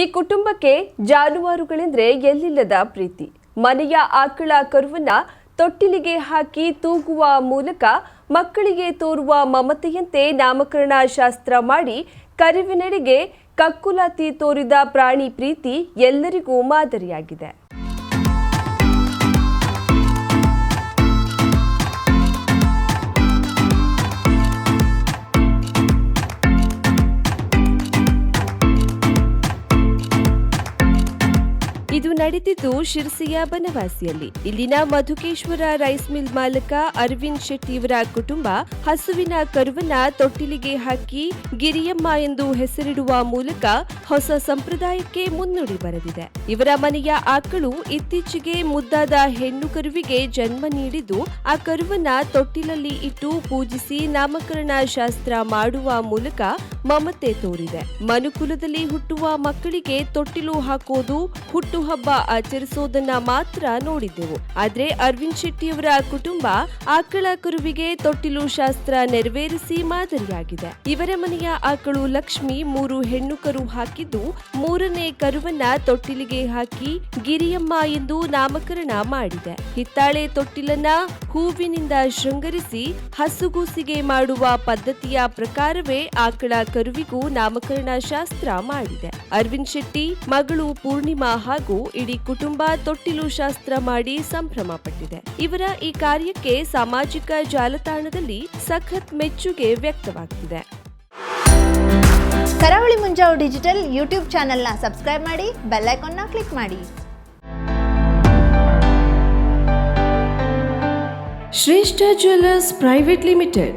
ಈ ಕುಟುಂಬಕ್ಕೆ ಜಾನುವಾರುಗಳೆಂದರೆ ಎಲ್ಲಿಲ್ಲದ ಪ್ರೀತಿ. ಮನೆಯ ಆಕಳ ಕರುವನ್ನ ತೊಟ್ಟಿಲಿಗೆ ಹಾಕಿ ತೂಗುವ ಮೂಲಕ ಮಕ್ಕಳಿಗೆ ತೋರುವ ಮಮತೆಯಂತೆ ನಾಮಕರಣ ಶಾಸ್ತ್ರ ಮಾಡಿ ಕರುವಿನೆಡೆಗೆ ಕಕ್ಕುಲಾತಿ ತೋರಿದ ಪ್ರಾಣಿ ಪ್ರೀತಿ ಎಲ್ಲರಿಗೂ ಮಾದರಿಯಾಗಿದೆ. ಇದು ನಡೆದಿದ್ದು ಶಿರ್ಸಿಯ ಬನವಾಸಿಯಲ್ಲಿ. ಇಲ್ಲಿನ ಮಧುಕೇಶ್ವರ ರೈಸ್ ಮಿಲ್ ಮಾಲಕ ಅರವಿಂದ್ ಶೆಟ್ಟಿಯವರ ಕುಟುಂಬ ಹಸುವಿನ ಕರುವನ್ನ ತೊಟ್ಟಿಲಿಗೆ ಹಾಕಿ ಗಿರಿಯಮ್ಮ ಎಂದು ಹೆಸರಿಡುವ ಮೂಲಕ ಹೊಸ ಸಂಪ್ರದಾಯಕ್ಕೆ ಮುನ್ನುಡಿ ಬರೆದಿದೆ. ಇವರ ಮನೆಯ ಆಕಳು ಇತ್ತೀಚೆಗೆ ಮುದ್ದಾದ ಹೆಣ್ಣು ಕರುವಿಗೆ ಜನ್ಮ ನೀಡಿದ್ದು, ಆ ಕರುವನ್ನ ತೊಟ್ಟಿಲಲ್ಲಿ ಇಟ್ಟು ಪೂಜಿಸಿ ನಾಮಕರಣ ಶಾಸ್ತ್ರ ಮಾಡುವ ಮೂಲಕ ಮಮತೆ ತೋರಿದೆ. ಮನುಕುಲದಲ್ಲಿ ಹುಟ್ಟುವ ಮಕ್ಕಳಿಗೆ ತೊಟ್ಟಿಲು ಹಾಕೋದು ಹುಟ್ಟುಹಬ್ಬ ಆಚರಿಸೋದನ್ನ ಮಾತ್ರ ನೋಡಿದ್ದೆವು. ಆದ್ರೆ ಅರವಿಂದ್ ಶೆಟ್ಟಿಯವರ ಕುಟುಂಬ ಆಕಳ ಕರುವಿಗೆ ತೊಟ್ಟಿಲು ಶಾಸ್ತ್ರ ನೆರವೇರಿಸಿ ಮಾದರಿಯಾಗಿದೆ. ಇವರ ಮನೆಯ ಆಕಳು ಲಕ್ಷ್ಮಿ ಮೂರು ಹೆಣ್ಣು ಕರು ಹಾಕಿದ್ದು, ಮೂರನೇ ಕರುವನ್ನ ತೊಟ್ಟಿಲಿಗೆ ಹಾಕಿ ಗಿರಿಯಮ್ಮ ಎಂದು ನಾಮಕರಣ ಮಾಡಿದೆ. ಹಿತ್ತಾಳೆ ತೊಟ್ಟಿಲನ್ನ ಹೂವಿನಿಂದ ಶೃಂಗರಿಸಿ ಹಸುಗೂಸಿಗೆ ಮಾಡುವ ಪದ್ಧತಿಯ ಪ್ರಕಾರವೇ ಆಕಳ ಕರುವಿಗೂ ನಾಮಕರಣ ಶಾಸ್ತ್ರ ಮಾಡಿದೆ. ಅರವಿಂದ್ ಶೆಟ್ಟಿ, ಮಗಳು ಪೂರ್ಣಿಮಾ ಹಾಗೂ ಇಡೀ ಕುಟುಂಬ ತೊಟ್ಟಿಲು ಶಾಸ್ತ್ರ ಮಾಡಿ ಸಂಭ್ರಮ ಪಟ್ಟಿದೆ. ಇವರ ಈ ಕಾರ್ಯಕ್ಕೆ ಸಾಮಾಜಿಕ ಜಾಲತಾಣದಲ್ಲಿ ಸಖತ್ ಮೆಚ್ಚುಗೆ ವ್ಯಕ್ತವಾಗುತ್ತಿದೆ ಕರಾವಳಿ ಮುಂಜಾವು ಡಿಜಿಟಲ್ ಯೂಟ್ಯೂಬ್ ಚಾನೆಲ್ನ ಸಬ್ಸ್ಕ್ರೈಬ್ ಮಾಡಿ ಬೆಲ್ ಐಕಾನ್ನ ಕ್ಲಿಕ್ ಮಾಡಿ. Shreshta jewellers private limited